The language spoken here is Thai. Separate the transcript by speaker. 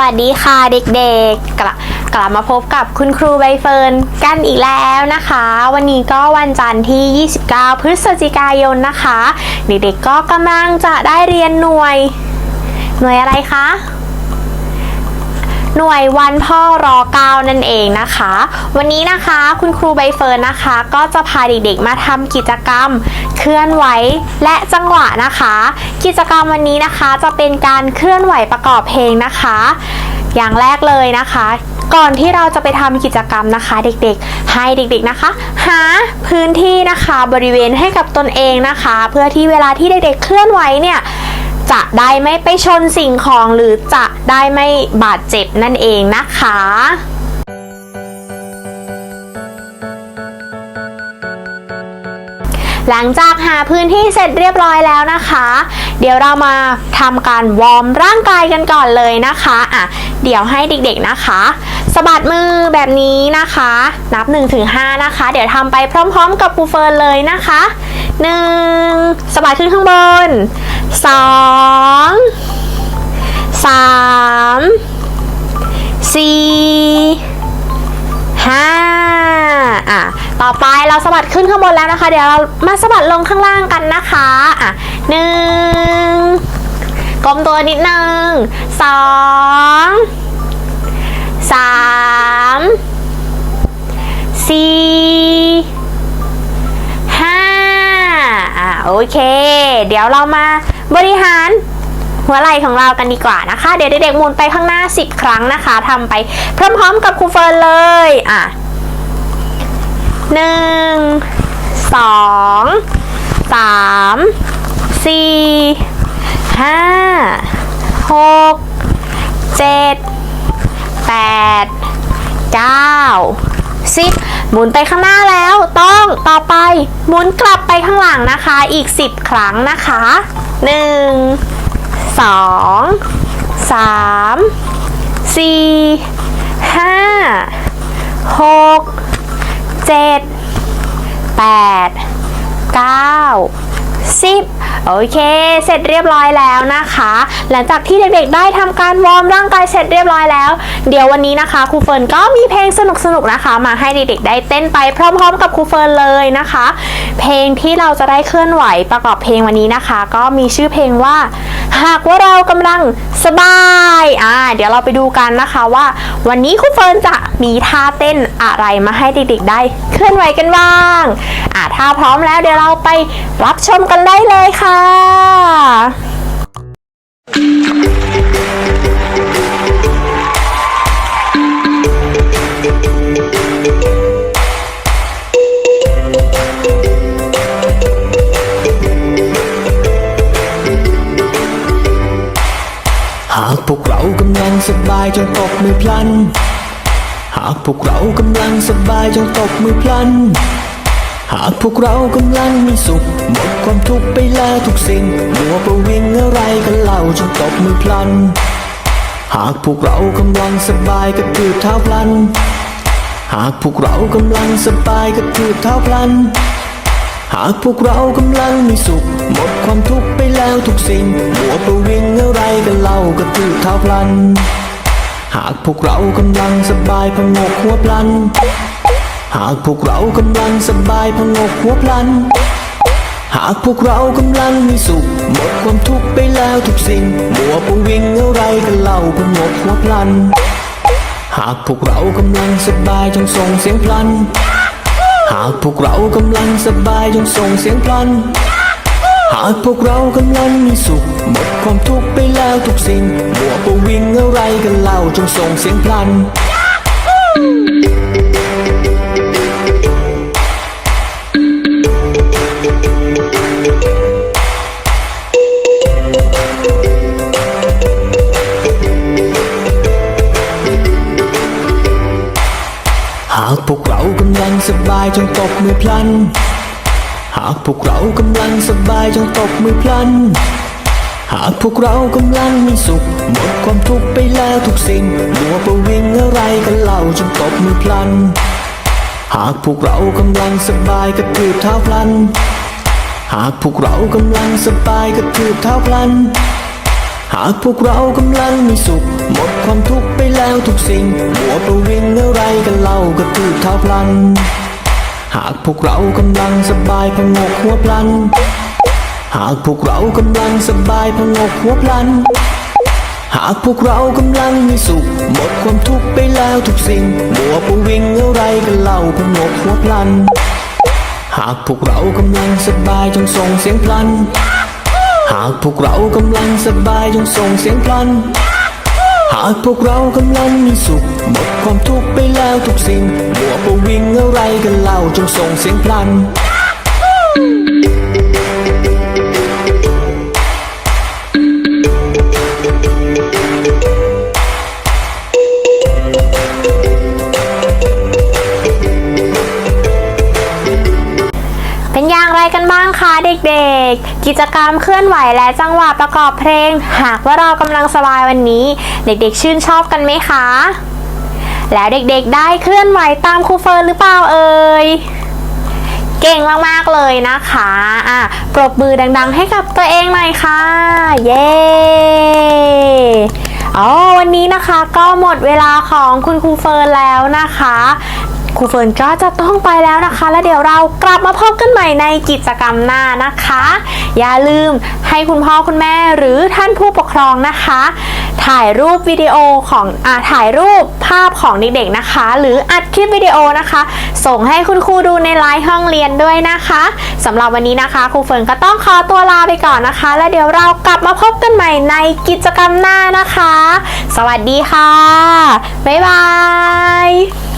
Speaker 1: วัสดีค่ะเด็กๆ กลับกลับมาพบกับคุณครูใบเฟิร์นกันอีกแล้วนะคะ วันนี้ก็วันจันทร์ที่ 29 พฤศจิกายนนะคะ เด็กๆก็กำลังจะได้เรียนหน่วย หน่วยอะไรคะ หน่วยวันพ่อรอเก้านั่นเองนะคะ วันนี้นะคะคุณครูใบเฟิร์นนะคะ ก็จะพาเด็กๆมาทำกิจกรรม เคลื่อนไหวและจังหวะนะคะ กิจกรรมวันนี้นะคะจะเป็นการเคลื่อนไหวประกอบเพลงนะคะ อย่างแรกเลยนะคะ ก่อนที่เราจะไปทำกิจกรรมนะคะ เด็กๆ ให้เด็กๆนะคะ หาพื้นที่นะคะบริเวณให้กับตนเองนะคะ เพื่อที่เวลาที่เด็กๆ เคลื่อนไหวเนี่ย จะได้ไม่ไปชนสิ่งของหรือจะได้ไม่บาดเจ็บนั่นเองนะคะหลังจากหาพื้นที่เสร็จเรียบร้อยแล้วนะคะ เดี๋ยวเรามาทำการวอร์มร่างกายกันก่อนเลยนะคะอะเดี๋ยวให้เด็กๆนะคะสะบัดมือแบบนี้นะคะ นับ1-5นะคะ เดี๋ยวทำไปพร้อม ๆ กับครูเฟิร์นเลยนะคะ 1. สะบัดขึ้นข้างบน2 3 4ห้าอะต่อไปเราสะบัดขึ้นข้างบนแล้วนะคะ เดี๋ยวเรามาสะบัดลงข้างล่างกันนะคะอะหนึ่งกลมตัวนิดนึงสองสามสี่ โอเค เดี๋ยวเรามาบริหารหัวไหล่ของเรากันดีกว่านะคะ เดี๋ยวเด็กๆหมุนไปข้างหน้า 10 ครั้งนะคะทำไปพร้อมๆกับครูเฟิร์นเลยอะหนึ่งสองสามสี่ห้าหกเจ็ดแปดเก้าสิบหมุนไปข้างหน้าแล้วต้อ ต่อไปหมุนกลับไปข้างหลังนะคะ อีก 10 ครั้งนะคะหนึ่งสองสาม สี่ห้าหกเจ็ดแปดเก้าสิบโอเค เสร็จเรียบร้อยแล้วนะคะ หลังจากที่เด็กๆได้ทำการวอร์มร่างกายเสร็จเรียบร้อยแล้ว เดี๋ยววันนี้นะคะครูเฟิร์นก็มีเพลงสนุกๆนะคะ มาให้เด็กๆได้เต้นไปพร้อม ๆ กับครูเฟิร์นเลยนะคะ เพลงที่เราจะได้เคลื่อนไหวประกอบเพลงวันนี้นะคะ ก็มีชื่อเพลงว่า หากว่าเรากำลังสบายอ่าเดี๋ยวเราไปดูกันนะคะว่า วันนี้ครูเฟิร์นจะมีท่าเต้นอะไรมาให้เด็กๆได้เคลื่อนไหวกันบ้างอ่าถ้าพร้อมแล้วเดี๋ยวเราไปรับชมกันได้เลยค่ะ
Speaker 2: หากพวกเรากำลังสบายจงตบมือพลัน หากพวกเรากำลังสบายจงตบมือพลัน หากพวกเรากำลังมีสุข หมดความทุกข์ไปแล้วทุกสิ่งมัวประวิงอะไรกันเล่าจงตบมือพลัน หากพวกเรากำลังสบายก็คือเท้าพลัน หากพวกเรากำลังสบายก็คือเท้าพลัน หากพวกเรากำลังมีสุข หมดความทุกข์ไปแล้วทุกสิ่งมัวประวิงอะไรกันเล่าก็คือเท้าพลัน หากพวกเรากำลังสบายพงกหัวพลัน หากพวกเรากำลังสบายพงกหัวพลัน หากพวกเรากำลังมีสุข หมดความทุกข์ไปแล้วทุกสิ่งมัวประวิงอะไรกันเล่าพงกหัวพลัน หากพวกเรากำลังสบายจงส่งเสียงพลัน หากพวกเรากำลังสบายจงส่งเสียงพลัน หากพวกเรากำลังมีสุข หมดความทุกข์ไปแล้วทุกสิ่งมัวประวิงอะไรกันเล่าจงส่งเสียงพลันากพวกเรากำลังสบายจงตบมือพลัน หากพวกเรากำลังสบายจงตบมือพลัน หากพวกเรากำลังมีสุข หมดความทุกข์ไปแล้วทุกสิ่งมัวประวิงอะไรกันเล่าจงตบมือพลัน หากพวกเรากำลังสบายกระทืบเท้าพลัน หากพวกเรากำลังสบายกระทืบเท้าพลัน หากพวกเรากำลังมีสุข หมดความทุกข์ไป แล้วทุกสิ่งหัวประวิงอะไรกันเล่าก็ตืบเท้าพลัน หากพวกเรากำลังสบายพงกหัวพลัน หากพวกเรากำลังสบายพงกหัวพลัน หากพวกเรากำลังมีสุข หมดความทุกข์ไปแล้วทุกสิ่งมัวประวิงอะไรกันเล่าพงกหัวพลัน หากพวกเรากำลังสบายจงส่งเสียงพลัน หากพวกเรากำลังสบายจงส่งเสียงพลัน หากพวกเรากำลังมีสุข หมดความทุกข์ไปแล้วทุกสิ่งมัวประวิงอะไรกันเล่าจงส่งเสียงพลั
Speaker 1: น อย่างไรกันบ้างคะเด็กๆ กิจกรรมเคลื่อนไหวและจังหวะประกอบเพลง หากว่าเรากำลังสบายวันนี้ เด็กๆ ชื่นชอบกันไหมคะ แล้วเด็กๆ ได้เคลื่อนไหวตามครูเฟิร์นหรือเปล่าเอ่ยเก่งมากๆเลยนะคะอะปรบมือดังๆ ให้กับตัวเองหน่อยค่ะ เย้อ๋อวันนี้นะคะก็หมดเวลาของคุณครูเฟิร์นแล้วนะคะ ครูเฟิร์นก็จะต้องไปแล้วนะคะ แล้วเดี๋ยวเรากลับมาพบกันใหม่ในกิจกรรมหน้านะคะ อย่าลืมให้คุณพ่อคุณแม่หรือท่านผู้ปกครองนะคะ ถ่ายรูปวิดีโอของอ่าถ่ายรูปภาพของเด็กๆนะคะ หรืออัดคลิปวิดีโอนะคะ ส่งให้คุณครูดูในไลน์ห้องเรียนด้วยนะคะสำหรับวันนี้นะคะครูเฟิร์นก็ต้องขอตัวลาไปก่อนนะคะ แล้วเดี๋ยวเรากลับมาพบกันใหม่ในกิจกรรมหน้านะคะ สวัสดีค่ะบ๊ายบาย